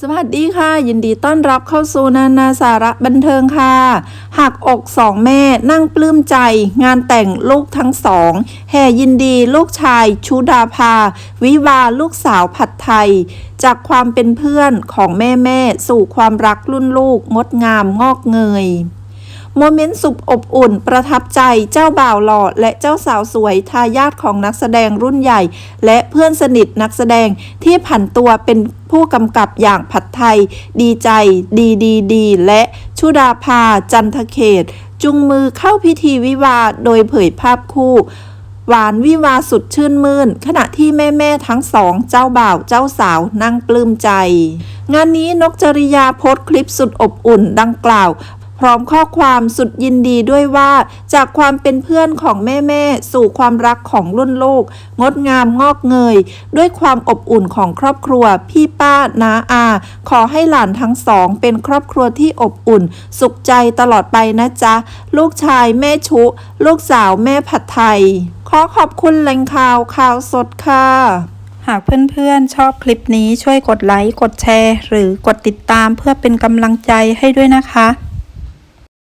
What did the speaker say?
สวัสดีค่ะ ยินดีต้อนรับเข้าสู่นานาสาระบันเทิงค่ะหักอกสองแม่นั่งปลื้มใจ งานแต่งลูกทั้งสองแห่ยินดีลูกชายชูดาภา วิวาลูกสาวผัดไทย จากความเป็นเพื่อนของแม่แม่สู่ความรักรุ่นลูกงดงามงอกเงย โมเมนต์สุดอบอุ่น ประทับใจเจ้าบ่าวหล่อและเจ้าสาวสวยทายาทของนักแสดงรุ่นใหญ่ และเพื่อนสนิทนักแสดงที่ผันตัวเป็นผู้กำกับอย่างผัดไทย ดีใจ ดีดีดี และชุดาภา จันทเขต จุงมือเข้าพิธีวิวาโดยเผยภาพคู่หวานวิวาสุดชื่นมื่น ขณะที่แม่ๆทั้งสอง เจ้าบ่าวเจ้าสาวนั่งปลื้มใจ งานนี้นกจริยาโพสต์คลิปสุดอบอุ่นดังกล่าว ร้อมข้อความสุดยินดีด้วยว่า จากความเป็นเพื่อนของแม่ๆสู่ความรักของรุ่นลูก งดงามงอกเงย ด้วยความอบอุ่นของครอบครัว พี่ป้าน้าอา ขอให้หลานทั้งสอง เป็นครอบครัวที่อบอุ่น สุขใจตลอดไปนะจ๊ะ ลูกชายแม่ชุ ลูกสาวแม่ผัดไทย ขอขอบคุณแหล่งข่าวข่าวสดค่ะหากเพื่อนๆ ชอบคลิปนี้ช่วยกดไลค์ กดแชร์ หรือกดติดตามเพื่อเป็นกำลังใจให้ด้วยนะคะ